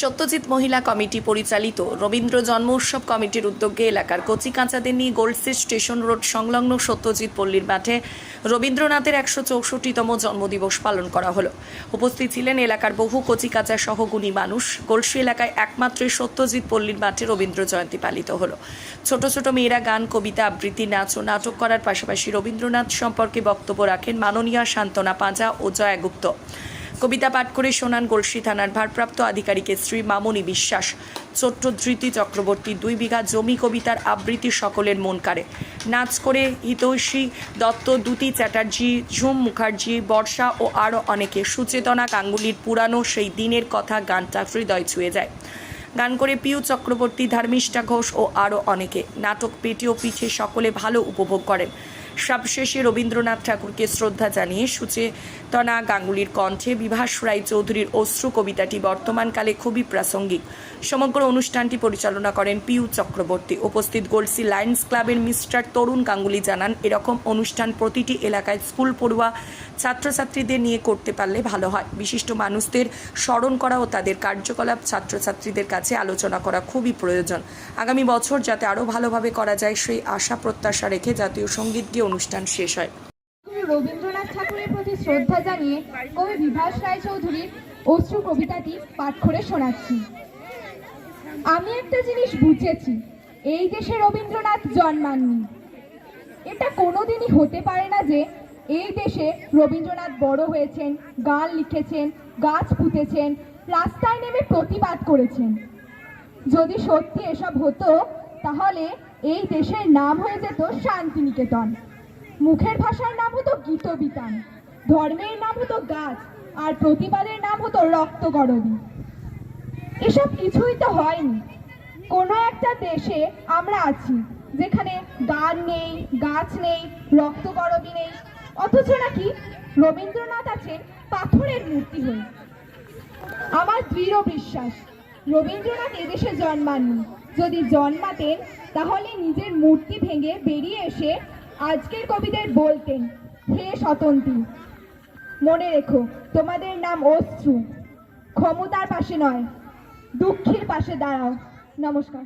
সত্যজিৎ মহিলা কমিটি পরিচালিত রবীন্দ্র জন্ম উৎসব কমিটির উদ্যোগে এলাকার কচি কাঁচাদের নিয়ে গোল্ডসি স্টেশন রোড সংলগ্ন সত্যজিৎ পল্লীর মাঠে রবীন্দ্রনাথের একশো চৌষট্টিতম জন্মদিবস পালন করা হলো। উপস্থিত ছিলেন এলাকার বহু কচি কাঁচা সহ গুণী মানুষ। গোলসি এলাকায় একমাত্র সত্যজিৎ পল্লীর মাঠে রবীন্দ্র জয়ন্তী পালিত হলো। ছোট ছোট মেয়েরা গান, কবিতা, আবৃত্তি, নাচ ও নাটক করার পাশাপাশি রবীন্দ্রনাথ সম্পর্কে বক্তব্য রাখেন মাননীয়া সান্ত্বনা পাঁজা ও জয়া গুপ্ত। কবিতা পাঠ করে শোনান গলসি থানার ভারপ্রাপ্ত আধিকারিকের শ্রী মামনি বিশ্বাস। ছোট্ট ধৃতি চক্রবর্তী দুই বিঘা জমি কবিতার আবৃত্তি সকলের মন কাড়ে। নাচ করে হিতৈষী দত্ত, দুতি চ্যাটার্জি, ঝুম মুখার্জি, বর্ষা ও আরও অনেকে সুচেতনা গাঙ্গুলির পুরানো সেই দিনের কথা গানটা হৃদয় ছুঁয়ে যায়। গান করে পিউ চক্রবর্তী, ধর্মিষ্ঠা ঘোষ ও আরও অনেকে। নাটক, পেটি ও পিঠে সকলে ভালো উপভোগ করেন। সবশেষে রবীন্দ্রনাথ ঠাকুরকে শ্রদ্ধা জানিয়ে সুচেতনা গাঙ্গুলির কণ্ঠে বিভাস রায় চৌধুরীর অশ্রু কবিতাটি বর্তমানকালে খুবই প্রাসঙ্গিক। সমগ্র অনুষ্ঠানটি পরিচালনা করেন পিউ চক্রবর্তী। উপস্থিত গোলসি লায়ন্স ক্লাবের মিস্টার তরুণ গাঙ্গুলি জানান, এরকম অনুষ্ঠান প্রতিটি এলাকায় স্কুল পড়ুয়া ছাত্রছাত্রীদের নিয়ে করতে পারলে ভালো হয়। বিশিষ্ট মানুষদের স্মরণ করা ও তাদের কার্যকলাপ ছাত্রছাত্রীদের কাছে আলোচনা করা খুবই প্রয়োজন। আগামী বছর যাতে আরও ভালোভাবে করা যায়, সেই আশা প্রত্যাশা রেখে জাতীয় সংগীত অনুষ্ঠান শেষ হয়। রবীন্দ্রনাথ ঠাকুরের প্রতি শ্রদ্ধা জানিয়ে কবি বিভাস রায়চৌধুরীর অশ্রু কবিতাটি পাঠ করে শোনাচ্ছি। আমি একটা জিনিস বুঝেছি, এই দেশে রবীন্দ্রনাথ জন্মাননি। এটা কোনোদিনই হতে পারে না যে এই দেশে রবীন্দ্রনাথ বড় হয়েছেন, গান লিখেছেন, গাছ পুঁতেছেন, রাস্তায় নেমে প্রতিবাদ করেছেন। যদি সত্যি এসব হতো, তাহলে এই দেশের নাম হয়ে যেত শান্তিনিকেতন। মুখের ভাষার নাম হতো গীতবিতান, ধর্মের নাম হতো গাছ, আর প্রতিবাদের নাম হতো রক্তগরবী এসব কিছুই তো হয়নি। কোনো একটা দেশে আমরা আছি, যেখানে গান নেই, গাছ নেই, রক্ত রক্তগরবী নেই, অথচ নাকি রবীন্দ্রনাথ আছেন পাথরের মূর্তি হয়ে। আমার দৃঢ় বিশ্বাস, রবীন্দ্রনাথ এদেশে জন্মাননি। যদি জন্মাতেন, তাহলে নিজের মূর্তি ভেঙে বেরিয়ে এসে আজকের কবিদের বলতেন হে স্বতন্ত্রী, মনে রেখো, তোমাদের নাম অশ্রু। ক্ষমতার পাশে নয়, দুঃখের পাশে দাঁড়াও। নমস্কার।